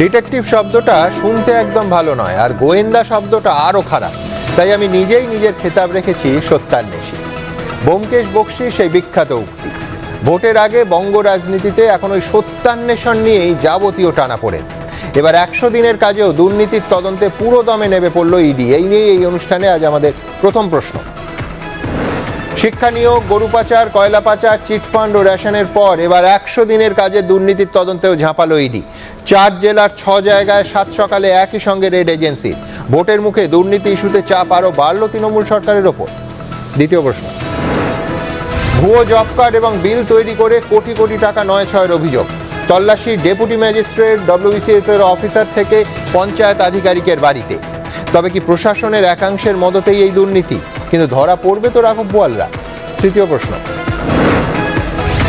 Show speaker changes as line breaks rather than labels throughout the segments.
Detective শব্দটা শুনতে একদম ভালো নয়, আর গোয়েন্দা শব্দটা আরও খারাপ। তাই আমি নিজেই নিজের খেতাব রেখেছি সত্যান্বেষী। ব্যোমকেশ বক্সি সেই বিখ্যাত উক্তি। ভোটের আগে বঙ্গ রাজনীতিতে এখন ওই সত্যান্বেষণ নিয়েই যাবতীয় টানা পড়েন এবার একশো দিনের কাজেও দুর্নীতির তদন্তে পুরো দমে নেমে পড়ল ইডি। এই নিয়ে এই অনুষ্ঠানে আজ আমাদের প্রথম প্রশ্ন। শিক্ষা নিয়োগ, গরু পাচার, কয়লা পাচার, চিটফান্ড ও রেশনের পর এবার একশো দিনের কাজে দুর্নীতির তদন্তেও ঝাঁপালো ইডি। চার জেলার ছ জায়গায় সাত সকালে একই সঙ্গে রেড এজেন্সি। ভোটের মুখে দুর্নীতি ইস্যুতে চাপ আরও বাড়ল তৃণমূল সরকারের ওপর। দ্বিতীয় প্রশ্ন। ভুয়ো জব কার্ড এবং বিল তৈরি করে কোটি কোটি টাকা নয় ছয়ের অভিযোগ। তল্লাশি ডেপুটি ম্যাজিস্ট্রেট ডব্লিউবিসিএস এর অফিসার থেকে পঞ্চায়েত আধিকারিকের বাড়িতে। তবে কি প্রশাসনের একাংশের মদতেই এই দুর্নীতি? কিন্তু ধরা পড়বে তো রাঘব বোয়ালরা। তৃতীয় প্রশ্ন।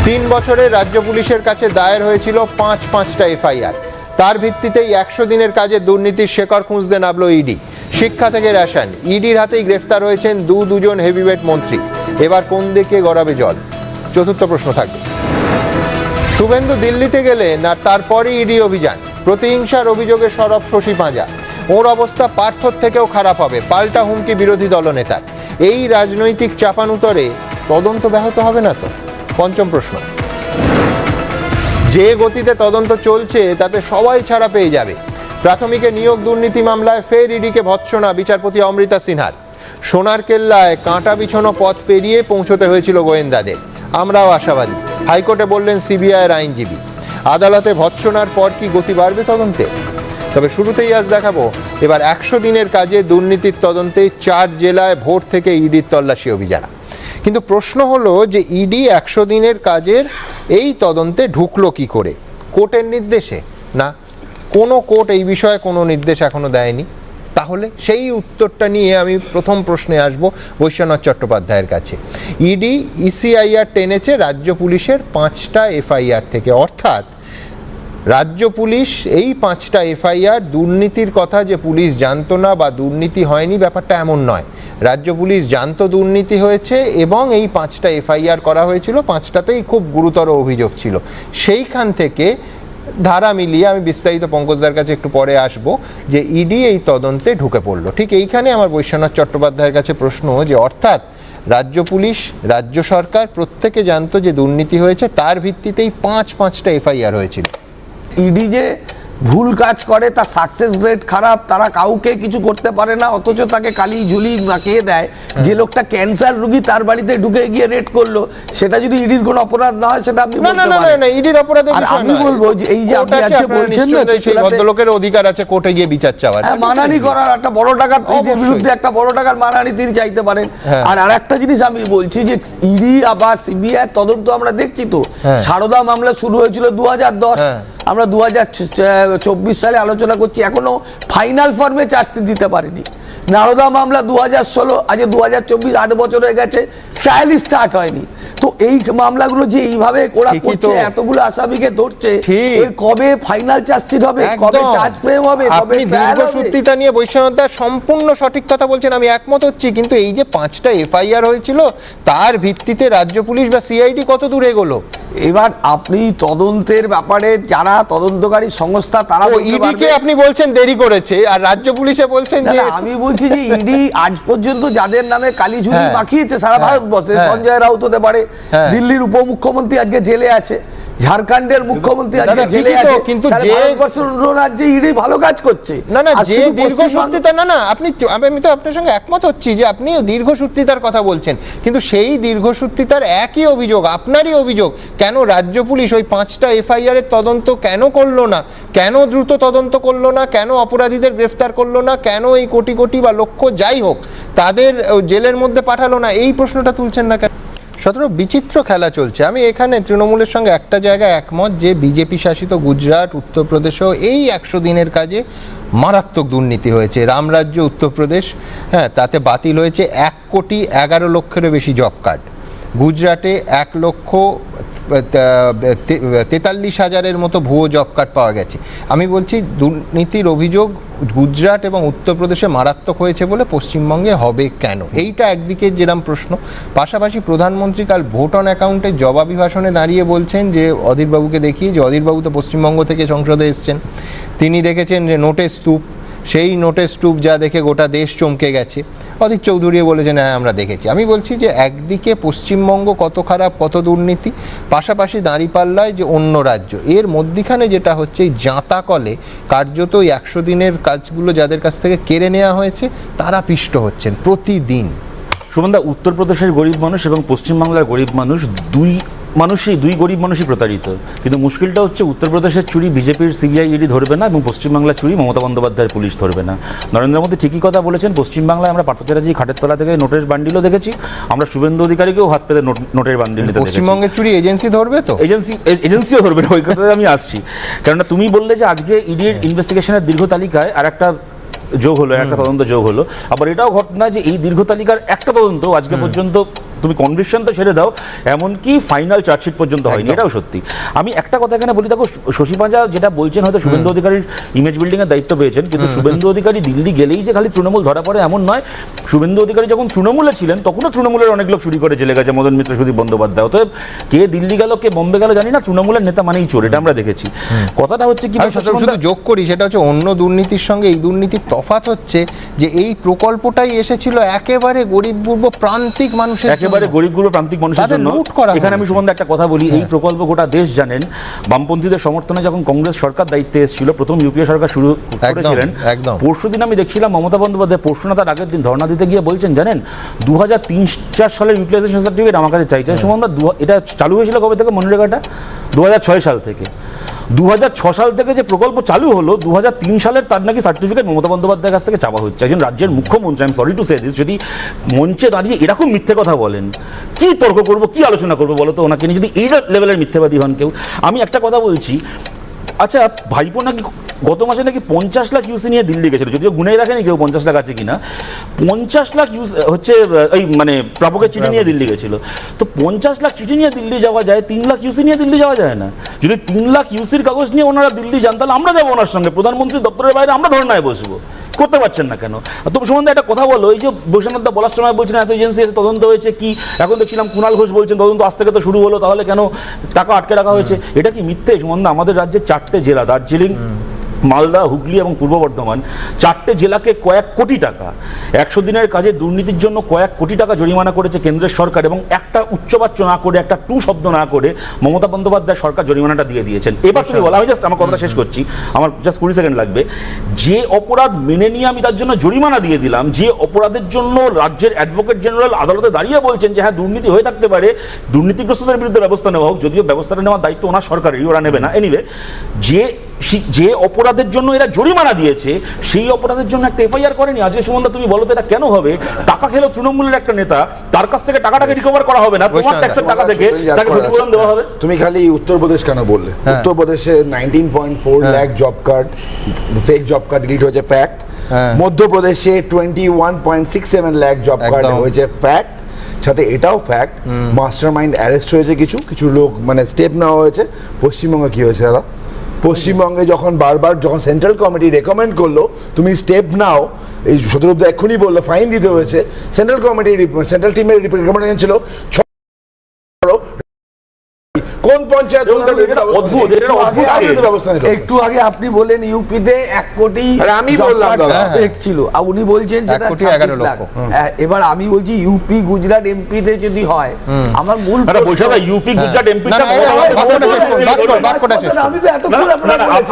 তিন বছরে রাজ্য পুলিশের কাছে দায়ের হয়েছিল পাঁচ পাঁচটা এফআইআর। তার ভিত্তিতেই একশো দিনের কাজে দুর্নীতির শেকড় খুঁজতে নামলো ইডি। শিক্ষা থেকে রেশন। ইডির হাতেই গ্রেফতার হয়েছেন দু দুজন হেভিওয়েট মন্ত্রী। এবার কোন দিকে গড়াবে জল? চতুর্থ প্রশ্ন থাকবে। শুভেন্দু দিল্লিতে গেলে না তারপরই ইডি অভিযান? প্রতিহিংসার অভিযোগে সরব শশী পাঁজা। ওর অবস্থা পার্থর থেকেও খারাপ হবে, পাল্টা হুমকি বিরোধী দলনেতার। এই রাজনৈতিক চাপানুতরে তদন্ত ব্যাহত হবে না তো? পঞ্চম প্রশ্ন। যে গতিতে তদন্ত চলছে, তাতে সবাই ছাড়া পেয়ে যাবে। প্রাথমিকে নিয়োগ দুর্নীতি মামলায় ফের ইডিকে ভৎসনা বিচারপতি অমৃতা সিনহার। সোনার কেল্লায় কাঁটা বিছানো পথ পেরিয়ে পৌঁছতে হয়েছিল গোয়েন্দাদের। আমরাও আশাবাদী। হাইকোর্টে বললেন, সিবিআইয়ের আইনজীবী। আদালতে ভৎসনার পর কি গতি বাড়বে তদন্তে? তবে শুরুতেই আজ দেখাবো, এবার একশো দিনের কাজে দুর্নীতির তদন্তে চার জেলায় ভোট থেকে ইডির তল্লাশি অভিযান। কিন্তু প্রশ্ন হলো যে ইডি একশো দিনের কাজের এই তদন্তে ঢুকলো কি করে? কোর্টের নির্দেশে? না, কোনো কোর্ট এই বিষয়ে কোনো নির্দেশ এখনও দেয়নি। তাহলে সেই উত্তরটা নিয়ে আমি প্রথম প্রশ্নে আসব বৈশ্বনাথ চট্টোপাধ্যায়ের কাছে। ইডি ইসিআইআর টেনেছে রাজ্য পুলিশের পাঁচটা এফআইআর থেকে। অর্থাৎ রাজ্য পুলিশ এই পাঁচটা এফআইআর দুর্নীতির কথা যে পুলিশ জানতো না বা দুর্নীতি হয়নি, ব্যাপারটা এমন নয়। রাজ্য পুলিশ জানতো দুর্নীতি হয়েছে এবং এই পাঁচটা এফআইআর করা হয়েছিল। পাঁচটাতেই খুব গুরুতর অভিযোগ ছিল। সেইখান থেকে ধারা মিলিয়ে আমি বিস্তারিত পঙ্কজদার কাছে একটু পরে আসব যে ইডি এই তদন্তে ঢুকে পড়ল। ঠিক এইখানে আমার বৈশ্বনাথ চট্টোপাধ্যায়ের কাছে প্রশ্ন যে অর্থাৎ রাজ্য পুলিশ, রাজ্য সরকার প্রত্যেকে জানতো যে দুর্নীতি হয়েছে, তার ভিত্তিতেই পাঁচ পাঁচটা এফআইআর হয়েছিল।
ইডি যে ভুল কাজ করে তার সাকসেস রেট খারাপ তারা কাউকে কিছু করতে পারে না অথচ তাকে কালি ঝুলি মাখিয়ে দেয়। যে লোকটা ক্যান্সার রুগী তার বাড়িতে ঢুকে গিয়ে রেড করল সেটা যদি ইডির কোনো অপরাধ না হয় সেটা আপনি বলতে পারেন।
ইডির অপরাধের বিষয়
আমি বলব যে এই যে আপনি আজকে বলছেন না,
ভদ্রলোকের অধিকার আছে কোর্টে গিয়ে বিচার চাওয়ার।
হ্যাঁ, মানহানি করার একটা বড় টাকার বিরুদ্ধে একটা বড় টাকার মানানি তিনি চাইতে পারেন।
হ্যাঁ।
আর আরেকটা জিনিস আমি বলছি যে ইডি বা সিবিআই তদন্ত আমরা দেখছি তো
হ্যাঁ।
সারদা মামলা শুরু হয়েছিল দু
হ্যাঁ।
আমরা দু সালে আলোচনা করছি এখনও ফাইনাল ফর্মে চার্জশিট দিতে পারিনি। নারদা মামলা দু হাজার ষোলো আজ দু হাজার চব্বিশ আট বছর হয়ে গেছে ট্রায়ালই স্টার্ট হয়নি। তো এই মামলাগুলো যে এইভাবে ওরা করছে। এতগুলো আসামিকে ধরছে এর কবে ফাইনাল চার্জশিট হবে কবে। চার্জ ফ্রেম হবে কবে
দীর্ঘসূত্রিতা নিয়ে বৈশ্বনাথ সম্পূর্ণ সঠিক কথা বলছেন আমি একমত হচ্ছি কিন্তু এই যে পাঁচটা এফআইআর হয়েছিল তার ভিত্তিতে রাজ্য পুলিশ বা সিআইডি কত দূর এগোলো
এবার আপনি তদন্তের ব্যাপারে যারা তদন্তকারী সংস্থা তারা
ইডিকে আপনি বলছেন দেরি করেছে আর রাজ্য পুলিশে বলছেন যে
আমি বলছি যে ইডি আজ পর্যন্ত যাদের নামে কালীঝুলি
হ্যাঁ,
মাখিয়েছে সারা
হ্যাঁ,
ভারতবর্ষে
হ্যাঁ।
সঞ্জয় রাউত হতে পারে। দিল্লির উপমুখ্যমন্ত্রী আজকে জেলে আছে ঝাড়খণ্ডের মুখ্যমন্ত্রী আজকে জেলে আছে
কিন্তু যে-
ভারতবর্ষের রাজ্যে ইডি ভালো কাজ করছে।
না না যে দীর্ঘসূত্রিতা না না আপনি আমি আমি তো আপনার সঙ্গে একমত হচ্ছি যে আপনি দীর্ঘসূত্রিতার কথা বলছেন। কিন্তু সেই দীর্ঘসূত্রিতার একই অভিযোগ আপনারই অভিযোগ কেন রাজ্য পুলিশ ওই পাঁচটা এফআইআর এর তদন্ত কেন করল না? কেন দ্রুত তদন্ত করল না? কেন অপরাধীদের গ্রেফতার করল না? কেন এই কোটি কোটি বা লক্ষ যাই হোক তাদের জেলের মধ্যে পাঠালো না? এই প্রশ্নটা তুলছেন না কেন? সতেরো বিচিত্র খেলা চলছে। আমি এখানে তৃণমূলের সঙ্গে একটা জায়গায় একমত যে, বিজেপি শাসিত গুজরাট উত্তরপ্রদেশেও এই একশো দিনের কাজে মারাত্মক দুর্নীতি হয়েছে। রামরাজ্য উত্তরপ্রদেশ হ্যাঁ তাতে বাতিল হয়েছে এক কোটি এগারো লক্ষেরও বেশি জব কার্ড। গুজরাটে এক লক্ষ তেতাল্লিশ হাজারের মতো ভুয়ো জব কার্ড পাওয়া গেছে। আমি বলছি, দুর্নীতির অভিযোগ গুজরাট এবং উত্তরপ্রদেশে মারাত্মক হয়েছে বলে পশ্চিমবঙ্গে হবে কেন? এইটা একদিকে যেরম প্রশ্ন, পাশাপাশি প্রধানমন্ত্রী কাল ভোট অন অ্যাকাউন্টে জবাবি ভাষণে দাঁড়িয়ে বলছেন যে, অধীরবাবুকে দেখিয়ে যে, অধীরবাবু তো পশ্চিমবঙ্গ থেকে সংসদে এসছেন। তিনি দেখেছেন যে নোটের স্তূপ সেই নোটের স্টুপ যা দেখে গোটা দেশ চমকে গেছে। অধীর চৌধুরীও বলেছেন হ্যাঁ আমরা দেখেছি। আমি বলছি যে, একদিকে পশ্চিমবঙ্গ কত খারাপ, কত দুর্নীতি, পাশাপাশি দাঁড়িপাল্লায় যে অন্য রাজ্য, এর মধ্যিখানে যেটা হচ্ছে এই জাঁতা কলে কার্যত ওই একশো দিনের কাজগুলো যাদের কাছ থেকে কেড়ে নেওয়া হয়েছে, তারা পিষ্ট হচ্ছেন প্রতিদিন।
সুমনদা, উত্তরপ্রদেশের গরিব মানুষ এবং পশ্চিমবাংলার গরিব মানুষ দুই মানুষই দুই গরিব মানুষই প্রতারিত। কিন্তু মুশকিলটা হচ্ছে উত্তরপ্রদেশের চুরি বিজেপির সিবিআই ইডি ধরবে না এবং পশ্চিমবাংলার চুরি মমতা বন্দ্যোপাধ্যায়ের পুলিশ ধরবে না। নরেন্দ্র মোদী ঠিকই কথা বলেছেন পশ্চিমবাংলায় আমরা পার্থ চ্যাটার্জি খাটের তলা থেকে নোটের বান্ডিলও দেখেছি আমরা শুভেন্দু অধিকারীকেও হাত পেতে নোটের বান্ডিল নিতে
পশ্চিমবঙ্গের চুরি এজেন্সি ধরবে তো?
এজেন্সি এজেন্সিও ধরবে না ওই কথায় আমি আসছি। কেননা তুমি বললে যে আজকে ইডির ইনভেস্টিগেশনের দীর্ঘ তালিকায় আর একটা যোগ হলো একটা তদন্ত যোগ হলো। আবার এটাও ঘটনা যে এই দীর্ঘ তালিকার একটা তদন্ত আজকে পর্যন্ত তুমি কনভিকশন তো ছেড়ে দাও এমনকি ফাইনাল চার্জশিট পর্যন্ত হয়নি এটাও সত্যি। আমি একটা কথা এখানে বলি দেখো শশী পাঁজা যেটা বলছেন হয়তো শুভেন্দু অধিকারীর ইমেজ বিল্ডিং এর দায়িত্ব পেয়েছেন কিন্তু শুভেন্দু অধিকারী দিল্লি গেলেই যে খালি তৃণমূল ধরা পড়ে এমন নয়। শুভেন্দু অধিকারী যখন তৃণমূলে ছিলেন তখনও তৃণমূলের অনেক লোক চুরি করে চলে গেছে মদন মিত্র সুদীপ বন্দ্যোপাধ্যায়। অতএব কে দিল্লি গেল কে বোম্বে গেল জানি না তৃণমূলের নেতা মানেই চোর এটা আমরা দেখেছি। কথাটা হচ্ছে কি
শুধু যোগ করি সেটা হচ্ছে অন্য দুর্নীতির সঙ্গে এই দুর্নীতির তফাৎ হচ্ছে যে এই প্রকল্পটাই এসেছিল একেবারে গরিব পূর্ব প্রান্তিক মানুষের
একেবারে। গরিব গুরু প্রান্তিক মানুষের জন্য। এখানে আমি সুমন্দা একটা কথা বলি এই প্রকল্প গোটা দেশ জানেন। বামপন্থীদের সমর্থনে যখন কংগ্রেস সরকার দায়িত্বে এসেছিল প্রথম ইউপিএ সরকার শুরু করেছিলেন পরশু দিন আমি দেখছিলাম মমতা বন্দ্যোপাধ্যায় পরশু না তার আগের দিন ধর্ণা দিতে গিয়ে বলছেন জানেন দু হাজার তিন চার সালের ইউটিলাইজেশন সার্টিফিকেট আমার কাছে চাইছে সুমন্দা এটা চালু হয়েছিল কবে থেকে? মনরেগাটা দু হাজার ছয় সাল থেকে। দু সাল থেকে যে প্রকল্প চালু হলো দু হাজার তিন সালের তার নাকি সার্টিফিকেট মমতা বন্দ্যোপাধ্যায়ের কাছ থেকে চাওয়া হচ্ছে। একজন রাজ্যের মুখ্যমন্ত্রী আমি সরি টু সে দিস যদি মঞ্চে দাঁড়িয়ে এরকম মিথ্যে কথা বলেন, কি তর্ক করব, কি আলোচনা করব বলো তো ওনাকে নিয়ে? যদি এই লেভেলের মিথ্যেবাদী হন কেউ। আমি একটা কথা বলছি আচ্ছা ভাইপো নাকি গত মাসে নাকি পঞ্চাশ লাখ ইউসি নিয়ে দিল্লি গেছিল। যদিও গুনে রাখেনি কেউ পঞ্চাশ লাখ আছে কিনা। পঞ্চাশ লাখ ইউস হচ্ছে এই মানে প্রাপকের চিঠি নিয়ে দিল্লি গেছিল। তো পঞ্চাশ লাখ চিঠি নিয়ে দিল্লি যাওয়া যায়, তিন লাখ ইউসি নিয়ে দিল্লি যাওয়া যায় না? যদি তিন লাখ ইউসির কাগজ নিয়ে ওনারা দিল্লি যান, তাহলে আমরা যাব ওনার সঙ্গে। প্রধানমন্ত্রী দপ্তরের বাইরে আমরা ধর্নায় বসবো। করতে পারছেন না কেন? তুমি সম্বন্ধে একটা কথা বলো, এই যে বৈষ্ণব দা বলার সময় বলছেন এত এজেন্সি এসে তদন্ত হয়েছে কি? এখন দেখছিলাম কুণাল ঘোষ বলছেন, তদন্ত আজ থেকে তো শুরু হলো, তাহলে কেন টাকা আটকে রাখা হয়েছে? এটা কি মিথ্যে? সম্বন্ধে আমাদের রাজ্যে চারটে জেলা, দার্জিলিং মালদা, হুগলি এবং পূর্ব বর্ধমান চারটে জেলাকে কয়েক কোটি টাকা, একশো দিনের কাজে দুর্নীতির জন্য কয়েক কোটি টাকা জরিমানা করেছে কেন্দ্রের সরকার এবং একটা উচ্চবাচ্য না করে, একটা টু শব্দ না করে মমতা বন্দ্যোপাধ্যায় সরকার জরিমানাটা দিয়ে দিয়েছেন। এবার তুমি বলা, আমি জাস্ট আমার কথাটা শেষ করছি, আমার জাস্ট কুড়ি সেকেন্ড লাগবে। যে অপরাধ মেনে নিয়ে আমি তার জন্য জরিমানা দিয়ে দিলাম, যে অপরাধের জন্য রাজ্যের অ্যাডভোকেট জেনারেল আদালতে দাঁড়িয়ে বলছেন যে হ্যাঁ দুর্নীতি হয়ে থাকতে পারে, দুর্নীতিগ্রস্তদের বিরুদ্ধে ব্যবস্থা নেওয়া হোক, যদিও ব্যবস্থাটা নেওয়ার দায়িত্ব ওনার সরকারেরই, ওরা নেবে না। এনিওয়ে যে যে অপরাধের জন্য এরা জরিমানা দিয়েছে সেই অপরাধের জন্য একটা এফআইআর করেনি। আজকে সুমন্দা তুমি বলো তো এটা কেন হবে? টাকা খেলো তৃণমূলের একটা নেতা তার কাছ থেকে টাকাটাকে রিকভার করা হবে না? তোমার ট্যাক্সের টাকা থেকে তাকে ক্ষতিপূরণ দেওয়া হবে?
তুমি খালি উত্তরপ্রদেশ কেন বললে। উত্তরপ্রদেশে nineteen point four lakh job card fake job card delete হয়েছে ফ্যাক্ট। মধ্যপ্রদেশে twenty one point six seven lakh job card হয়েছে ফ্যাক্ট সাথে এটাও ফ্যাক্ট মাস্টার মাইন্ড অ্যারেস্ট হয়েছে কিছু কিছু লোক মানে স্টেপ নেওয়া হয়েছে। পশ্চিমবঙ্গে কি হয়েছে দাদা? পশ্চিমবঙ্গে যখন বারবার যখন সেন্ট্রাল কমিটি রেকমেন্ড করল, তুমি স্টেপ নাও, এই শত্রুব্দ এক্ষুনি বলল ফাইন দিতে হয়েছে। সেন্ট্রাল কমিটি সেন্ট্রাল টিমের রেকমেন্ডেশন ছিল কোন পঞ্চায়েত
অদ্ভুত,
একটু আগে আপনি বললেন ইউপিতে এক কোটি
আমি বললাম
ছিল আর উনি বলছেন যেটা
কোটি
26
এগারো
লাখ
লক্ষ।
হ্যাঁ, এবার আমি বলছি ইউপি গুজরাট এমপিতে যদি হয় আমার মূল
ইউপি গুজরাট এমপি।
আমি তো এতক্ষণ।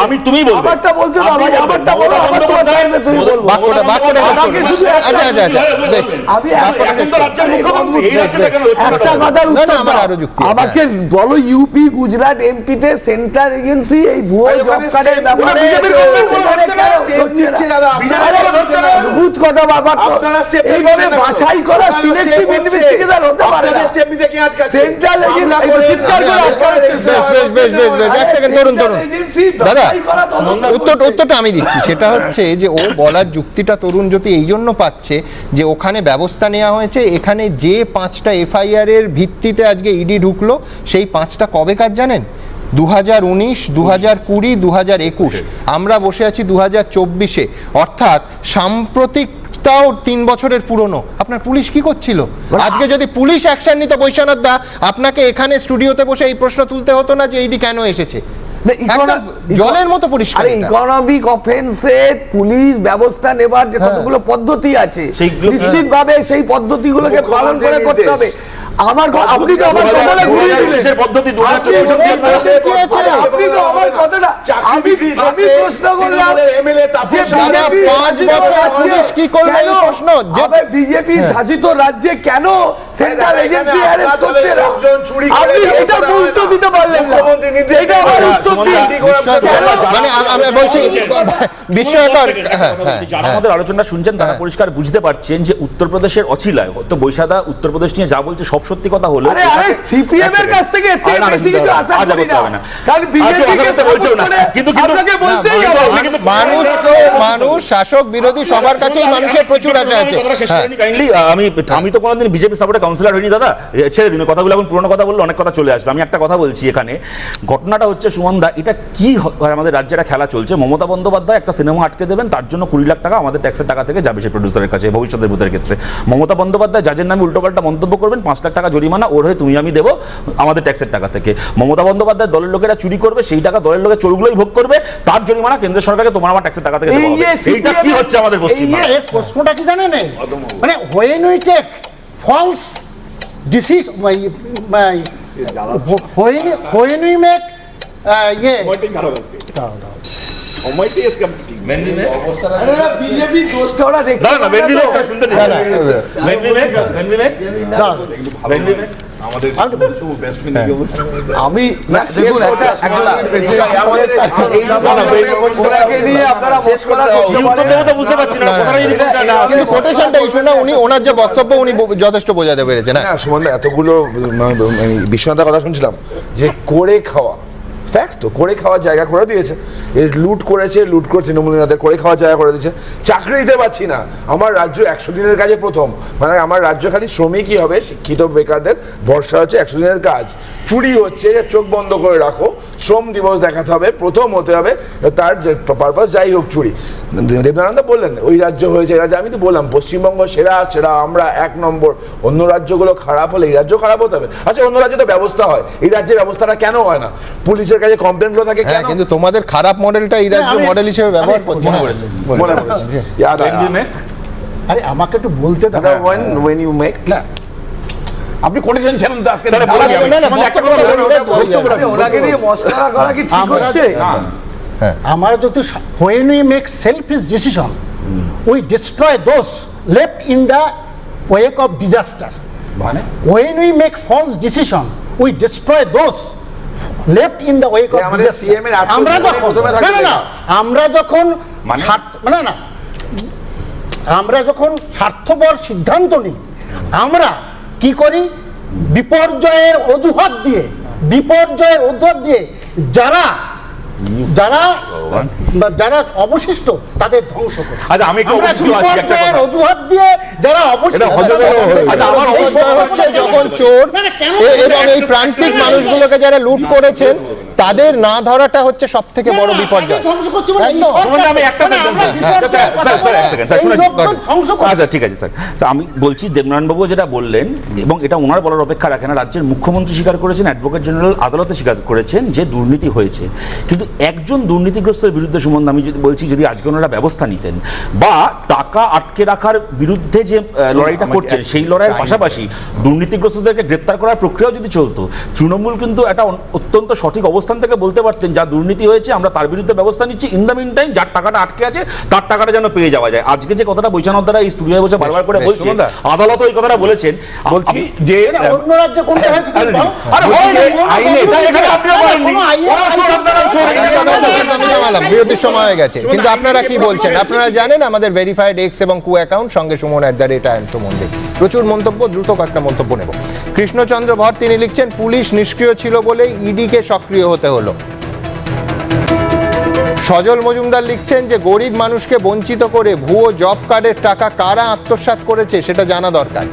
আমি বলবে।
আমারটা বলতে আমি আমারটা বলো, আমার তোমার তুমি বলব।
বাক্যটা বাক্যটা
আমাকে
করুন
শুধু একটা
আচ্ছা আচ্ছা আচ্ছা বেশ
আমি
এখন তো রাজ্যের মুখ্যমন্ত্রী এই রাজ্যটা কেন হচ্ছে না?
একটা কথার
না, না,
উত্তর
আমার আরও যুক্তি
আমাকে বলো ইউপি গুজরাট এমপিতে সেন্ট্রাল এজেন্সি এই ভুয়ো জব কার্ডের ব্যাপারে। অদ্ভুত কথা ব্যাপার তো। এইভাবে
তো।
বাছাই করা সিলেক্টিভ ইনভেস্টিগেশন হতে পারে না
step নিতে কে আটকাচ্ছে?
সেন্ট্রাল এজেন্সি চিৎকার করে
আমি-
আটকানোর চেষ্টা
বেশ বেশ বেশ বেশ বেশ এক second Tarun Tarun
agency agency
দাদা
বাছাই করা তদন্ত
উত্তর উত্তরটা আমি দিচ্ছি সেটা হচ্ছে যে ও বলার যুক্তিটা তরুণ জ্যোতি এই জন্য পাচ্ছে যে ওখানে ব্যবস্থা নেওয়া হয়েছে এখানে যে পাঁচটা এফআইআর এর ভিত্তিতে আজকে ইডি ঢুকলো সেই পাঁচটা কবে কাজ জানেন? দু হাজার উনিশ দু হাজার কুড়ি দু হাজার একুশ আমরা বসে আছি দু হাজার চব্বিশে। অর্থাৎ সাম্প্রতিকটাও তিন বছরের পুরনো। আপনার পুলিশ কি করছিল? আজকে যদি পুলিশ অ্যাকশন নিত বৈশ্বনাথ দা আপনাকে এখানে স্টুডিওতে বসে এই প্রশ্ন তুলতে হতো না যে ইডি কেন এসেছে? জলের মতো পরিষ্কার
ইকোনমিক অফেন্সে পুলিশ ব্যবস্থা নেবার যে কতগুলো পদ্ধতি আছে নিশ্চিতভাবে সেই পদ্ধতিগুলোকে পালন করে করতে হবে। আমার আপনি তো আমার কথাটা ঘুরিয়ে দিলেন।
পদ্ধতি
আপনি তো আমার কথাটা আমি আমি প্রশ্ন করলাম।
এমএলএ
BJP
পাঁচ বছর পুলিশ কি করল এই প্রশ্ন? যে-
বিজেপি শাসিত রাজ্যে কেন সেন্ট্রাল এজেন্সি অ্যারেস্ট করছে না?
চুরি করে
আপনি এটা উত্তর দিতে পারলেন না। এটা আমার উত্তর দিন।
মানে আমি বলছি বিস্ময়কর হ্যাঁ, হ্যাঁ,
যারা আমাদের আলোচনা শুনছেন তারা পরিষ্কার বুঝতে পারছেন যে উত্তরপ্রদেশের অছিলায়। তো বৈশাদা উত্তরপ্রদেশ নিয়ে যা বলছে সব সত্যি কথা হলো
আরে আরে সিপিএম এর কাছ থেকে এর থেকে
আরে না,
বেশি কিছু আশা করি না। কারণ বিজেপি কে
করতে না। কিন্তু- কিন্তু-
আপনাকে বলতেই হবে।
কিন্তু-
মানুষ মানুষ শাসক বিরোধী সবার কাছেই মানুষের প্রচুর আশা আছে।
কথাটা শেষ। করেনি কাইন্ডলি আমি আমি তো কোনোদিন বিজেপি সাপোর্টে কাউন্সিলর হইনি দাদা। ছেড়ে দিন কথাগুলো এখন পুরোনো কথা বললে অনেক কথা চলে আসবে। আমি একটা কথা বলছি এখানে। ঘটনাটা হচ্ছে সুমন দা এটা কি আমাদের রাজ্যে একটা খেলা চলছে। মমতা বন্দ্যোপাধ্যায় একটা সিনেমা আটকে দেবেন তার জন্য কুড়ি লাখ টাকা আমাদের ট্যাক্সের টাকা থেকে যাবে সেই প্রডিউসারের কাছে ভবিষ্যতের ভূতের ক্ষেত্রে। মমতা বন্দ্যোপাধ্যায় যাদের নামে উল্টোপাল্টা মন্তব্য করবেন পাঁচ লাখ টাকা জরিমানা ওর হয়ে তুমি আমি দেবো আমাদের ট্যাক্সের টাকা থেকে। মমতা বন্দ্যোপাধ্যায় দলের লোকেরা চুরি করবে সেই টাকা দলের লোকের চোরগুলোই ভোগ করবে তার জরিমানা কেন্দ্র সরকারকে তোমার আমার ট্যাক্সের টাকা থেকে দেওয়া
এই
এইটা কি হচ্ছে আমাদের
প্রশ্নটা কি জানেন? মানে when we take false decision when when we make ইয়ে
ভেন্ডি মেক
আমি
উনি ওনার যে বক্তব্য উনি যথেষ্ট বোঝাতে পেরেছেন। হ্যাঁ।
না সুমন দা, এতগুলো বিশ্বনাথের কথা শুনছিলাম। যে করে খাওয়া ফ্যাক্ট তো করে খাওয়ার জায়গা করে দিয়েছে। এর লুট করেছে, লুট করে তৃণমূল করে খাওয়ার জায়গা করে দিয়েছে। চাকরি দিতে পারছি না। আমার রাজ্য একশো দিনের কাজে প্রথম। মানে আমার রাজ্য খালি শ্রমিকই হবে, শিক্ষিত বেকারদের ভরসা হচ্ছে একশো দিনের কাজ। চুরি হচ্ছে চোখ বন্ধ করে রাখো। শ্রম দিবস দেখাতে হবে, প্রথম হতে হবে, তার যে পারপাস যাই হোক চুরি। দেবনানন্দ বললেন, ওই রাজ্য হয়েছে রাজ্য, আমি তো বললাম, পশ্চিমবঙ্গ সেরা সেরা, আমরা এক নম্বর। অন্য রাজ্যগুলো খারাপ হলে এই রাজ্য খারাপ হতে হবে। আচ্ছা অন্য রাজ্যে তো ব্যবস্থা হয়। এই রাজ্যের ব্যবস্থাটা কেন হয় না? পুলিশের কাছে কমপ্লেনগুলো থাকে
হ্যাঁ
কেন?
কিন্তু তোমাদের খারাপ মডেলটা এই রাজ্য মডেল হিসেবে ব্যবহার করছে।
মনে
হ্যাঁ,
করেছে।
মনে দাদা।
ভেন্ডি মেক
আরে আমাকে একটু বলতে দাও।
দাদা, when- when you make-
আপনি কোটেশন ছিলেন তো আজকে?
মানে
হয়ে।
ওনাকে নিয়ে মস্করা করা কি ঠিক হচ্ছে?
না
আমরা যদি when we make selfish decision we destroy those left in the wake of disaster মানে? When we make false decision we destroy those left in the wake of আমরা যখন না না না আমরা যখন
মানে?
না আমরা যখন স্বার্থপর সিদ্ধান্ত নিই আমরা কি করি? বিপর্যয়ের অজুহাত দিয়ে বিপর্যয়ের অজুহাত দিয়ে যারা যারা যারা অবশিষ্ট তাদের ধ্বংস করে।
আচ্ছা, আমি একটু অবশিষ্ট আছি, একটা কথা।
অজুহাত দিয়ে যারা অবশিষ্ট
হয়ে
আচ্ছা, আমার
এই
হচ্ছে যখন চোর এবং এই প্রান্তিক মানুষগুলোকে যারা লুট করেছেন তাদের না ধরাটা হচ্ছে সব থেকে বড় বিপর্যয়।
আচ্ছা ঠিক আছে স্যার। আমি বলছি দেবনারায়ণবাবু যেটা বললেন এবং এটা ওনার বলার অপেক্ষা রাখে না রাজ্যের মুখ্যমন্ত্রী স্বীকার করেছেন অ্যাডভোকেট জেনারেল আদালতে স্বীকার করেছেন যে দুর্নীতি হয়েছে। কিন্তু একজন দুর্নীতিগ্রস্তের বিরুদ্ধে সুমন আমি যদি বলছি যদি আজকে ওনারা ব্যবস্থা নিতেন বা টাকা আটকে রাখার বিরুদ্ধে যে লড়াইটা করছেন সেই লড়াইয়ের পাশাপাশি দুর্নীতিগ্রস্তদেরকে গ্রেপ্তার করার প্রক্রিয়াও যদি চলতো তৃণমূল কিন্তু একটা অত্যন্ত সঠিক অবস্থান থেকে বলতে পারতেন যা দুর্নীতি হয়েছে আমরা তার বিরুদ্ধে ব্যবস্থা নিচ্ছি। ইন দ্য মিন টাইম যার টাকাটা আটকে আছে তার টাকাটা যেন পেয়ে যাওয়া যায়। আজকে যে কথাটা বৈশানব দ্বারা এই স্টুডিওয়ে বসে বারবার করে
বেশ,
বলছে
সুমনদা।
আদালত ওই কথাটা বলেছেন। বলছি যে
অন্য রাজ্যে কোনটা হয়েছে
আরে আইনে, এখানে করেননি। চোর, চোর, এখানে
বিরতির সময় হয়ে গেছে। কিন্তু আপনারা কি বলছেন? আপনারা জানেন আমাদের ভেরিফাইড এক্স এবং কু অ্যাকাউন্ট সঙ্গে সুমন অ্যাট দ্য রেট আয়ন সুমন প্রচুর মন্তব্য দ্রুত কয়েকটা মন্তব্য নেব। কৃষ্ণচন্দ্র ভর তিনি লিখছেন পুলিশ নিষ্ক্রিয় ছিল বলে ইডিকে সক্রিয় হতে হলো। সজল মজুমদার লিখছেন যে, গরিব মানুষকে বঞ্চিত করে ভুয়ো জব কার্ডের টাকা কারা আত্মসাৎ করেছে সেটা জানা দরকার।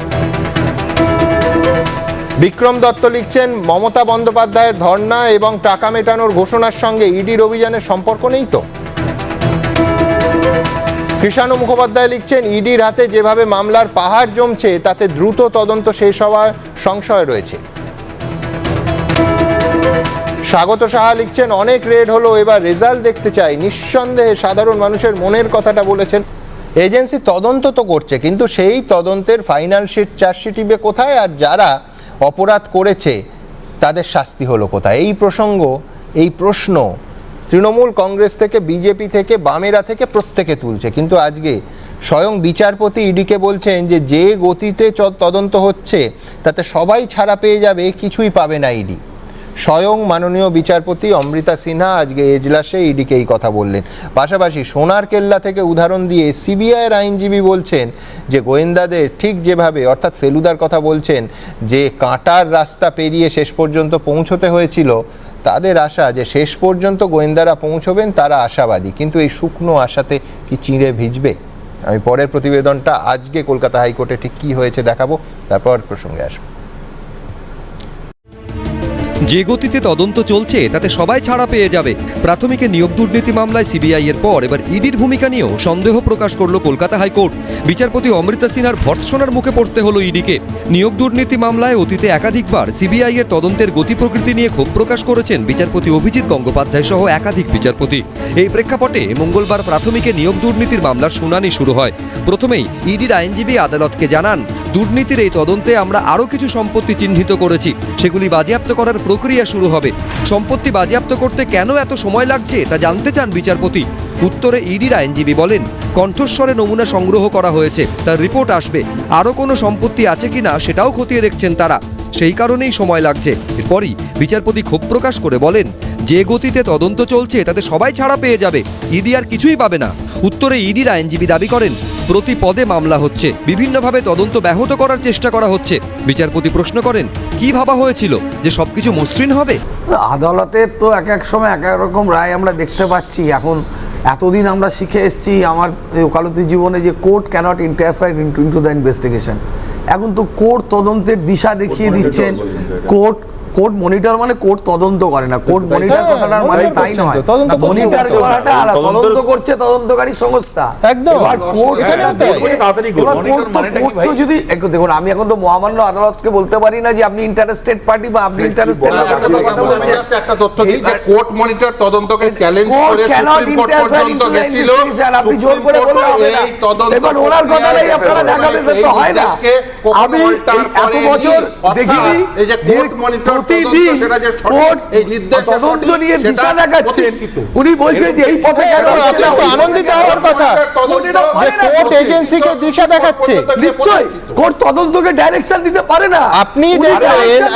বিক্রম দত্ত লিখছেন, মমতা বন্দ্যোপাধ্যায়ের ধর্ণা এবং টাকা মেটানোর ঘোষণার সঙ্গে ইডির অভিযানের সম্পর্ক নেই তো? কৃষাণু মুখোপাধ্যায় লিখছেন, ইডির হাতে যেভাবে মামলার পাহাড় জমছে, তাতে দ্রুত তদন্ত শেষ হওয়ার সংশয় রয়েছে। স্বাগত সাহা লিখছেন, অনেক রেড হলো, এবার রেজাল্ট দেখতে চাই। নিঃসন্দেহে সাধারণ মানুষের মনের কথাটা বলেছেন। এজেন্সি তদন্ত তো করছে, কিন্তু সেই তদন্তের ফাইনাল শিট চার্জশিট ইবে কোথায়? আর যারা অপরাধ করেছে, তাদের শাস্তি হলো কোথায়? এই প্রসঙ্গ, এই প্রশ্ন তৃণমূল কংগ্রেস থেকে, বিজেপি থেকে, বামেরা থেকে প্রত্যেকে তুলছে। কিন্তু আজকে স্বয়ং বিচারপতি ইডিকে বলছেন যে যে গতিতে তদন্ত হচ্ছে, তাতে সবাই ছাড়া পেয়ে যাবে, কিছুই পাবে না ইডি। স্বয়ং মাননীয় বিচারপতি অমৃতা সিনহা আজকে এজলাসে ইডিকে এই কথা বললেন। পাশাপাশি সোনার কেল্লা থেকে উদাহরণ দিয়ে সিবিআইয়ের আইনজীবী বলছেন যে গোয়েন্দাদের ঠিক যেভাবে, অর্থাৎ ফেলুদার কথা বলছেন, যে কাঁটার রাস্তা পেরিয়ে শেষ পর্যন্ত পৌঁছতে হয়েছিল, তাদের আশা যে শেষ পর্যন্ত গোয়েন্দারা পৌঁছবেন, তারা আশাবাদী। কিন্তু এই শুকনো আশাতে কি চিঁড়ে ভিজবে? আমি পরের প্রতিবেদনটা আজকে কলকাতা হাইকোর্টে ঠিক কী হয়েছে দেখাবো, তারপর প্রসঙ্গে আসব।
যে গতিতে তদন্ত চলছে, তাতে সবাই ছাড়া পেয়ে যাবে। প্রাথমিকে নিয়োগ দুর্নীতি মামলায় সিবিআই এর পর এবার ইডির ভূমিকা নিয়েও সন্দেহ প্রকাশ করল কলকাতা হাইকোর্ট। বিচারপতি অমৃতা সিনহার ভর্ৎসনার মুখে পড়তে হলো ইডিকে। নিয়োগ দুর্নীতি মামলায় অতীতে একাধিকবার সিবিআই এর তদন্তের গতি প্রকৃতি নিয়ে ক্ষোভ প্রকাশ করেছেন বিচারপতি অভিজিৎ গঙ্গোপাধ্যায় সহ একাধিক বিচারপতি। এই প্রেক্ষাপটে মঙ্গলবার প্রাথমিকে নিয়োগ দুর্নীতির মামলার শুনানি শুরু হয়। প্রথমেই ইডির আইনজীবী আদালতকে জানান, দুর্নীতির এই তদন্তে আমরা আরও কিছু সম্পত্তি চিহ্নিত করেছি। সেগুলি বাজেয়াপ্ত করার প্রক্রিয়া শুরু হবে। সম্পত্তি বাজেয়াপ্ত করতে কেন এত সময় লাগছে, তা জানতে চান বিচারপতি। উত্তরে ইডির আইনজীবী বলেন, কণ্ঠস্বরে নমুনা সংগ্রহ করা হয়েছে, তার রিপোর্ট আসবে। আরও কোনো সম্পত্তি আছে কি না সেটাও খতিয়ে দেখছেন তারা। সেই কারণেই সময় লাগছে। এরপরই বিচারপতি ক্ষোভ প্রকাশ করে বলেন, যে গতিতে তদন্ত চলছে তাতে সবাই ছাড়া পেয়ে যাবে। ইডি আর কিছুই পাবে না। উত্তরে ইডির আইনজীবী দাবি করেন প্রতি পদে মামলা হচ্ছে। বিভিন্নভাবে তদন্ত ব্যাহত করার চেষ্টা করা হচ্ছে। বিচারপতি প্রশ্ন করেন কি ভাবা হয়েছিল যে সবকিছু মসৃণ হবে?
আদালতের তো এক এক সময় এক এক রকম রায় আমরা দেখতে পাচ্ছি। এখন এতদিন আমরা শিখে এসেছি আমার ওকালতি জীবনে যে court cannot interfere into into the investigation এখন তো কোর্ট তদন্তের দিশা দেখিয়ে দিচ্ছেন। কোর্ট কোর্ট মনিটর মানে কোর্ট তদন্ত করে না। কোর্ট মনিটর
হ্যাঁ,
কথাটার মানে তাই নয়।
তদন্ত
মনিটর করাটা আলাদা।
তদন্ত-
করছে তদন্তকারী সংস্থা।
একদম।
এবার কোর্ট।
তাড়াতাড়ি
কোর্ট যদি একটু দেখুন আমি এখন তো মহামান্য আদালতকে বলতে পারি না যে আপনি ইন্টারেস্টেড পার্টি বা আপনি ইন্টারেস্টেড কথা
না, আমি
বলছেন
একটা তথ্য দিই যে কোর্ট মনিটর তদন্তকে চ্যালেঞ্জ করে সুপ্রিম কোর্ট পর্যন্ত গেছিল।
আপনি জোর করে
সুপ্রিম
বললে হবে না।
এই তদন্ত
এবার ওনার কথাটাই আপনারা দেখাবেন তো হয় না। আমি এত বছর দেখিনি
এই যে কোর্ট মনিটর
প্রতিদিন
সেটা যে সঠিক,
কোর্ট
এই নির্দেশ
তদন্ত নিয়ে দিশা দেখাচ্ছেন উনি বলছেন যে এই পথে কেন
এবার
হচ্ছে না,
অত্যন্ত
ওই পথে
আনন্দিত হওয়ার কথা যে কোর্ট এজেন্সিকে দিশা দেখাচ্ছে।
নিশ্চয়ই। কোর্ট তদন্তকে ডাইরেকশন দিতে পারে না।
আপনি
উনি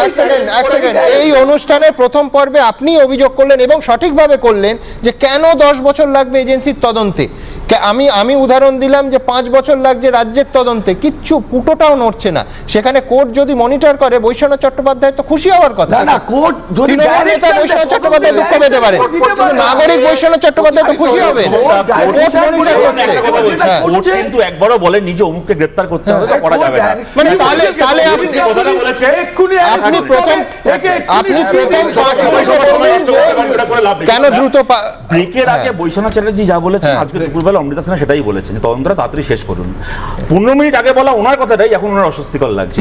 এক সেকেন্ড এক সেকেন্ড এই অনুষ্ঠানের প্রথম পর্বে আপনি অভিযোগ করলেন এবং সঠিকভাবে করলেন যে কেন দশ বছর লাগবে এজেন্সির তদন্তে। আমি আমি উদাহরণ দিলাম যে পাঁচ বছর লাগছে রাজ্যের তদন্তে কিচ্ছু কুটোটাও নড়ছে না সেখানে কোর্ট যদি মনিটর করে বৈশ্বনাথ চট্টোপাধ্যায় তো খুশি হওয়ার কথা
না কোর্ট যদি
নেতা বৈশ্বনাথ চট্টোপাধ্যায় দুঃখ পেতে পারে। নাগরিক বৈশ্বনাথ চট্টোপাধ্যায় তো খুশি হবে
কোর্ট
বলছি,
হ্যাঁ।
কিন্তু একবারও বলেনি যে অমুককে গ্রেপ্তার করতে হবে করা যাবে না
মানে তাহলে- তাহলে আপনি-
কথাটা বলেছে,
আপনি প্রথম আপনি প্রথম পাঁচ বছর কেন দ্রুত
আগে
হ্যাঁ।
বৈশ্বনাথ চ্যাটার্জি যা বলেছেন
হ্যাঁ।
আজকে দুপুরবেলা অমৃতা সিনহা সেটাই বলেছেন যে তদন্তটা তাড়াতাড়ি শেষ করুন। পনেরো মিনিট আগে বলা ওনার কথাটাই এখন ওনার অস্বস্তিকর লাগছে।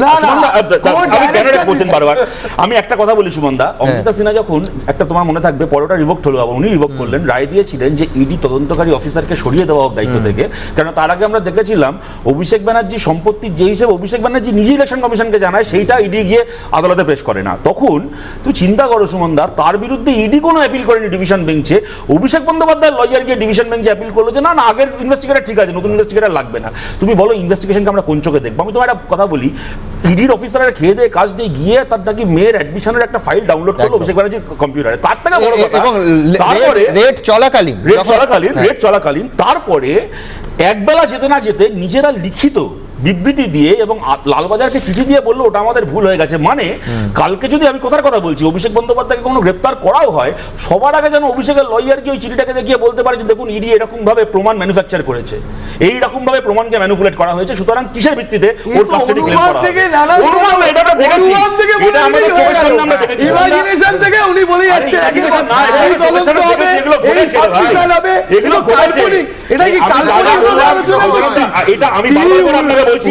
আমি কেন বলছেন বারবার। আমি একটা কথা বলি সুমন দা অমৃতা সিনহা যখন একটা তোমার মনে থাকবে পরোটা রিভোক্ট হলো আবার উনি রিভোক করলেন রায় দিয়েছিলেন যে ইডি তদন্তকারী অফিসারকে সরিয়ে দেওয়া হোক দায়িত্ব থেকে। কারণ তার আগে আমরা দেখেছিলাম অভিষেক ব্যানার্জি সম্পত্তির যে হিসেবে অভিষেক ব্যানার্জি নিজে ইলেকশন কমিশনকে জানায় সেইটা ইডি গিয়ে আদালতে পেশ করে না। তখন তুমি চিন্তা করো সুমন দা তার বিরুদ্ধে ইডি কোনো অ্যাপিল করেনি ডিভিশন বেঞ্চে অভিষেক বন্দ্যোপাধ্যায় লয়ার গিয়ে ডিভিশন বেঞ্চে অ্যাপিল করল যে না না আগের ইনভেস্টিগেটর ঠিক আছে নতুন ইনভেস্টিগেটর লাগবে না তুমি বলো ইনভেস্টিগেশনকে আমরা কোন চোখে দেখব আমি তোমার একটা কথা বলি ইডির অফিসারের খেয়ে দিয়ে কাজ দিয়ে গিয়ে তার নাকি মেয়ের অ্যাডমিশনের একটা ফাইল ডাউনলোড করল। অভিষেক ব্যানার্জির কম্পিউটারে তার থেকে বড় কথা তারপরে
রেট চলাকালীন
রেট চলাকালীন
হ্যাঁ।
রেট চলাকালীন তারপরে একবেলা যেতে না যেতে নিজেরা লিখিত বিবৃতি দিয়ে এবং লালবাজারকে চিঠি দিয়ে বলল ওটা আমাদের ভুল হয়ে গেছে মানে কালকে যদি আমি কথার কথা বলছি অভিষেক বন্দ্যোপাধ্যায়কে কোনো গ্রেপ্তার করাও হয় সবার আগে যেন অভিষেকের লয়ার কি ওই চিঠিটাকে দেখিয়ে বলতে পারে যে দেখুন ইডি এরকম ভাবে প্রমাণ ম্যানুফ্যাকচার করেছে এই রকম ভাবে প্রমাণকে ম্যানুপুলেট করা হয়েছে সুতরাং কিসের ভিত্তিতে ওর কাস্টাডি ক্লেম করা
থেকে
হবে? এটা আমরা দেখেছি। এটা আমাদের চোখের সামনে আমরা দেখেছি।
ইমাজিনেশন থেকে উনি বলে
আরে
যাচ্ছেন একের
imagination
পর
না,
এক,
এটা
এই তদন্ত হবে, এই
ঘটেছে,
সব
ভাই।
বিচার হবে,
এগুলো
এগুলো কাল্পনিক। এটা কি
আমি
কাল্পনিক
বারবার
আলোচনা করছি?
এটা আমি বারবার আপনাকে বলছি।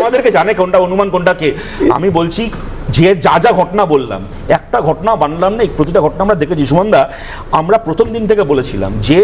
আমাদেরকে জানে কোনটা অনুমান কোনটা কে? আমি বলছি যে যা যা ঘটনা বললাম একটা ঘটনা বানলাম না প্রতিটা ঘটনা আমরা দেখেছি। সুমন্দা আমরা প্রথম দিন থেকে বলেছিলাম যে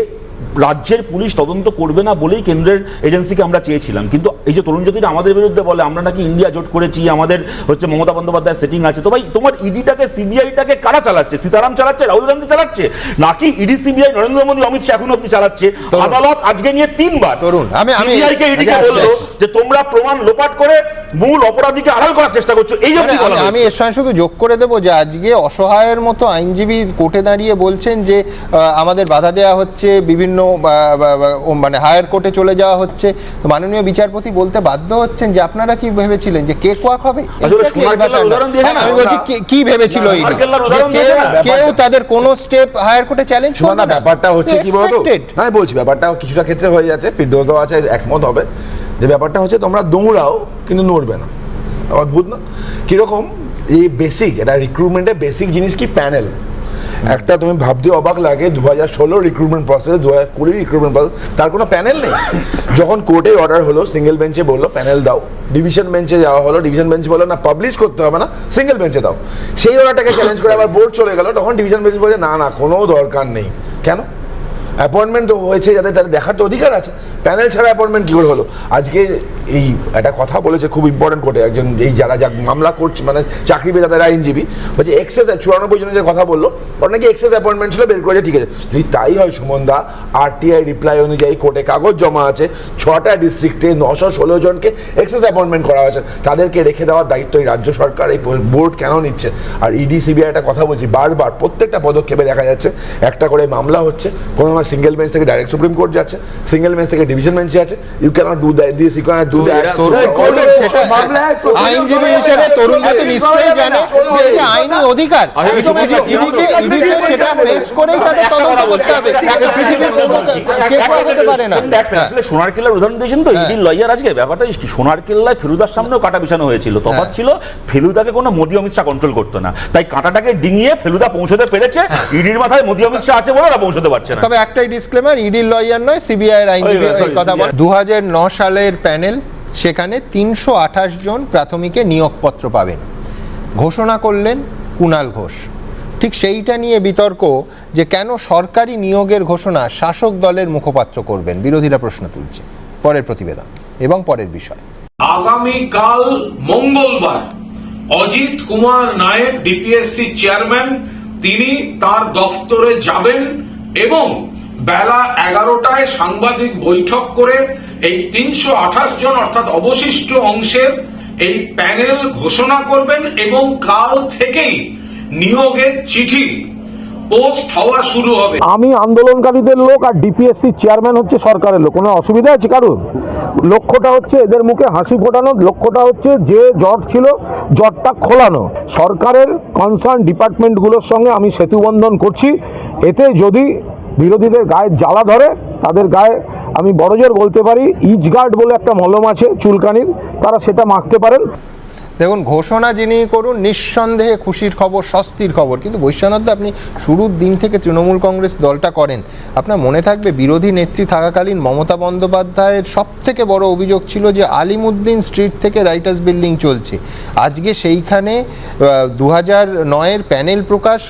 রাজ্যের পুলিশ তদন্ত করবে না বলেই কেন্দ্রের এজেন্সিকে আমরা চেয়েছিলাম। কিন্তু এই যে তরুণ জ্যোতিরা আমাদের বিরুদ্ধে বলে আমরা নাকি ইন্ডিয়া জোট করেছি আমাদের হচ্ছে মমতা বন্দ্যোপাধ্যায় সেটিং আছে। তো ভাই তোমার ইডিটাকে সিবিআইটাকে কারা চালাচ্ছে? সীতারাম চালাচ্ছে? রাহুল গান্ধী চালাচ্ছে? নাকি ইডি সিবিআই নরেন্দ্র মোদী অমিত শাহ এখন অব্দি চালাচ্ছে? আদালত আজকে নিয়ে তিনবার
তরুণ, আমি- আমি-
সিবিআই ইডিকে বলল। যে তোমরা প্রমাণ লোপাট করে মূল অপরাধীকে আড়াল করার চেষ্টা করছ। এই
আমি- আমি এর সঙ্গে শুধু যোগ করে দেবো যে আজকে অসহায়ের মতো আইনজীবী কোর্টে দাঁড়িয়ে বলছেন যে আমাদের বাধা দেওয়া হচ্ছে বিভিন্ন বা- বা- বা- ও মানে হায়ার কোর্টে চলে যাওয়া হচ্ছে। তো মাননীয় বিচারপতি বলতে বাধ্য হচ্ছেন যে আপনারা কি ভেবেছিলেন যে কে কোয়াক হবে? হ্যাঁ, আমি বলছি কি- ভেবেছিল কেউ তাদের কোনো স্টেপ হায়ার কোর্টে চ্যালেঞ্জ
না ব্যাপারটা হচ্ছে কি বলতো. না বলছি ব্যাপারটা কিছুটা ক্ষেত্রে হয়ে যাচ্ছে ফিরদৌসও আছে একমত হবে। যে ব্যাপারটা হচ্ছে তোমরা দৌড়াও কিন্তু নড়বে না। অদ্ভুত না? কীরকম? এই বেসিক এটা রিক্রুটমেন্টের বেসিক জিনিস কি? প্যানেল একটা তুমি ভাবতে অবাক লাগে দু হাজার ষোলো রিক্রুটমেন্ট প্রসেস দু হাজার কুড়ি রিক্রুটমেন্ট প্রসেস তার কোনো প্যানেল নেই। যখন কোর্টে অর্ডার হলো সিঙ্গেল বেঞ্চে বলল প্যানেল দাও। ডিভিশন বেঞ্চে যাওয়া হলো ডিভিশন বেঞ্চ বলল, না পাবলিশ করতে হবে না সিঙ্গেল বেঞ্চে দাও। সেই অর্ডারটাকে চ্যালেঞ্জ করে আবার বোর্ড চলে গেলো, তখন ডিভিশন বেঞ্চ বলছে, না না, কোনো দরকার নেই। কেন? অ্যাপয়েন্টমেন্ট তো হয়েছে, যাদের তাদের দেখার তো অধিকার আছে। প্যানেল ছাড়া অ্যাপয়েন্টমেন্ট কী করে হলো? আজকে এই একটা কথা বলেছে খুব ইম্পর্টেন্ট কোর্টে একজন এই যারা যা মামলা করছে মানে চাকরি পেয়ে তাদের আইনজীবী, বলছে এক্সেস চুরানব্বই জনের যে কথা বলল, ওর নাকি এক্সেস অ্যাপয়েন্টমেন্ট ছিল, বের করেছে, ঠিক আছে। যদি তাই হয়, সুমন দা আরটিআই রিপ্লাই অনুযায়ী কোর্টে কাগজ জমা আছে, ছটা ডিস্ট্রিক্টে নশো ষোলো জনকে এক্সেস অ্যাপয়েন্টমেন্ট করা হয়েছে। তাদেরকে রেখে দেওয়ার দায়িত্ব এই রাজ্য সরকার, এই বোর্ড কেন নিচ্ছে? আর ইডি সিবিআই একটা কথা বলছি, বারবার প্রত্যেকটা পদক্ষেপে দেখা যাচ্ছে, একটা করে মামলা হচ্ছে, কোনো সময় সিঙ্গেল বেঞ্চ থেকে ডাইরেক্ট সুপ্রিম কোর্ট যাচ্ছে সিঙ্গেল বেঞ্চ থেকে ডিভিশন বেঞ্চে আছে you can't do that this you can't do that
আইনজীবী হিসেবে নিশ্চয়ই জানে যে এটা আইনি অধিকার। ইডিকে ইডিকে সেটা ফেস করেই তাদের তদন্ত করতে হবে। পৃথিবীর পারে না? হ্যাঁ।
আসলে সোনার কেল্লার উদাহরণ দিয়েছেন তো ইডির লয়ার আজকে। ব্যাপারটা কি সোনার কেল্লায় ফেলুদার সামনেও কাটা বিছানো হয়েছিল। তফাৎ
হ্যাঁ।
ছিল ফেলুদাকে কোনো মোদি অমিত শাহ কন্ট্রোল করতো না। তাই কাঁটাটাকে ডিঙিয়ে ফেলুদা পৌঁছতে পেরেছে ইডির মাথায় মোদি অমিত শাহ আছে বলে ওরা পৌঁছতে পারছে না।
তবে একটাই ডিসক্লেমার ইডির লয়ার নয় সিবিআই এর আইনজীবী এই কথা বলে। দু সালের প্যানেল সেখানে তিনশো আঠাশ জন প্রাথমিকে নিয়োগপত্র পাবেন। ঘোষণা করলেন কুণাল ঘোষ। ঠিক সেইটা নিয়ে বিতর্ক যে কেন সরকারি নিয়োগের ঘোষণা শাসক দলের মুখপাত্র করবেন। বিরোধীরা প্রশ্ন তুলছে। পরের প্রতিবেদন এবং পরের বিষয়।
আগামীকাল মঙ্গলবার অজিত কুমার নায়েক ডিপিএসসি চেয়ারম্যান তিনি তার দফতরে যাবেন এবং বেলা এগারোটায় সাংবাদিক বৈঠক করে এই তিনশো আঠাশ জন, অর্থাৎ অবশিষ্ট অংশের এই প্যানেল ঘোষণা করবেন এবং কাল থেকেই নিয়োগের চিঠি পোস্ট হওয়া শুরু হবে।
আমি আন্দোলনকারীদের লোক আর ডিপিএসসি চেয়ারম্যান হচ্ছে সরকারের লোক। কোনো অসুবিধা আছে কারণ লক্ষ্যটা হচ্ছে এদের মুখে হাসি ফোটানো, লক্ষ্যটা হচ্ছে যে জট ছিল, জটটা খোলানো। সরকারের কনসার্ন ডিপার্টমেন্টগুলোর সঙ্গে আমি সেতুবন্ধন করছি। এতে যদি বিরোধীদের গায়ে জ্বালা ধরে, তাদের গায়ে আমি বড়জোর বলতে পারি, ইজগার্ড বলে একটা মলম আছে চুলকানির, তারা সেটা মাখতে পারেন।
দেখুন ঘোষণা যিনি করুন নিঃসন্দেহে খুশির খবর স্বস্তির খবর। কিন্তু বৈশ্বনাথ দা, আপনি শুরুর দিন থেকে তৃণমূল কংগ্রেস দলটা করেন। আপনার মনে থাকবে বিরোধী নেত্রী থাকাকালীন মমতা বন্দ্যোপাধ্যায়ের সব থেকে বড় অভিযোগ ছিল যে আলিমুদ্দিন স্ট্রিট থেকে রাইটার্স বিল্ডিং চলছে। আজকে সেইখানে দু হাজার নয়ের প্যানেল প্রকাশ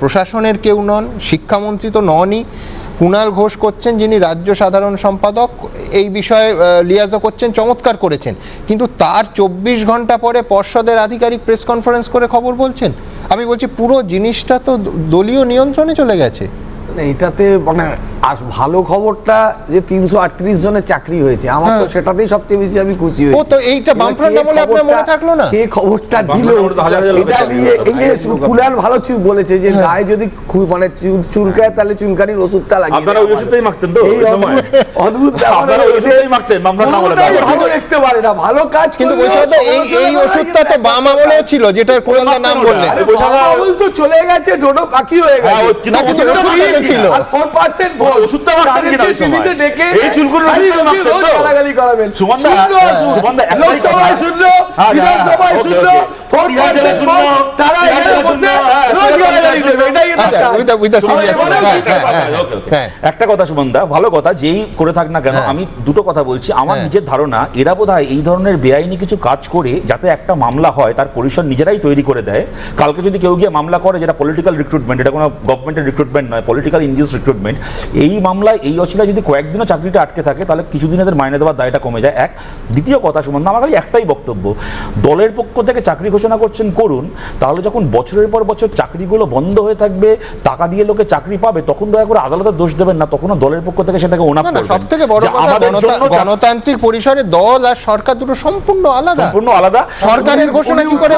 প্রশাসনের কেউ নন শিক্ষামন্ত্রী তো ননই। কুণাল ঘোষ করছেন, যিনি রাজ্য সাধারণ সম্পাদক, এই বিষয়ে লিয়াজো করছেন, চমৎকার করেছেন। কিন্তু তার চব্বিশ ঘণ্টা পরে পর্ষদের আধিকারিক প্রেস কনফারেন্স করে খবর বলছেন। আমি বলছি, পুরো জিনিসটা তো দলীয় নিয়ন্ত্রণে চলে গেছে।
মানে এটাতে মানে আর ভালো খবরটা যে তিনশো আটত্রিশ জনের চাকরি হয়েছে আমার তো সেটাতেই সবচেয়ে বেশি আমি খুশি হয়েছি
হ্যাঁ। তো এইটা বামফ্রন্ট আমলে আপনার মনে থাকল না?
কে খবরটা দিল
আমলে
এটা নিয়ে এই যে কুলাল ভালো চুপ বলেছে যে
হ্যাঁ।
গায়ে যদি মানে চুল চুলকায় তাহলে চুলকানির ওষুধটা লাগিয়ে
আপনারা ওই ওষুধটাই
ভালো।
মাখতেন তো
এই
সময়?
অদ্ভুত-
আপনারা ওই ওষুধটাই মাখতেন, বামফ্রন্ট আমলে
ভালো দেখতে পারে না ভালো কাজ
কিন্তু এই এই ওষুধটা তো বাম আমলেও ছিল যেটা কোলালদার নাম বললেন
বল তো চলে গেছে ডোডো পাখি হয়ে
হ্যাঁ,
গেছে না, কিন্তু। ছিল। আর 4% ভোট।
ওষুধটা ওই
টিভিতে ডেকে
এই চুলকুনির
খালি
ওষুধটা
রোজ
তো?
গালাগালি করাবেন।
সুমন দা, হ্যাঁ। সুমন দা,
লোকসভায়
কথা। হ্যাঁ,
বিধানসভায়
হ্যাঁ,
শূন্য,
ওকে, ওকে।
4%
শূন্য,
ভোট, তারা
বিহারে
এখানে
শূন্য,
বসে রোজ
শূন্য,
গালাগালি
শূন্য।
দেবে। এটাই এদের কাজ।
উইথ উইথ দ্য
সবাই
সিরিয়াস
বলে স্বীকার করে।
ওকে, ওকে। একটা কথা সুমনদা ভালো কথা যেই করে থাক না কেন
হ্যাঁ।
আমি দুটো কথা বলছি আমার
হ্যাঁ।
নিজের ধারণা এরা বোধ এই ধরনের বেআইনি কিছু কাজ করে যাতে একটা মামলা হয় তার পরিসর নিজেরাই তৈরি করে দেয় কালকে যদি কেউ গিয়ে মামলা করে যেটা পলিটিক্যাল রিক্রুটমেন্ট এটা কোনো গভর্নমেন্টের রিক্রুটমেন্ট নয় পলিটিক্যাল ইন্ডিউস রিক্রুটমেন্ট এই মামলায় এই অসিলায় যদি কয়েকদিনও চাকরিটা আটকে থাকে তাহলে কিছুদিন এদের মাইনে দেওয়ার দায়টা কমে যায় এক দ্বিতীয় কথা সুমন আমার খালি একটাই বক্তব্য দলের পক্ষ থেকে চাকরি ঘোষণা করছেন করুন। তাহলে যখন বছরের পর বছর চাকরিগুলো বন্ধ হয়ে থাকবে টাকা দিয়ে লোকে চাকরি পাবে তখন দয়া করে আদালতের দোষ দেবেন না তখনও দলের পক্ষ থেকে সেটাকে ওনাপ
সব থেকে বড়
আমাদের জন্য
গণতান্ত্রিক পরিসরে দল আর সরকার দুটো সম্পূর্ণ আলাদা।
সম্পূর্ণ আলাদা।
সরকারের ঘোষণা কি করে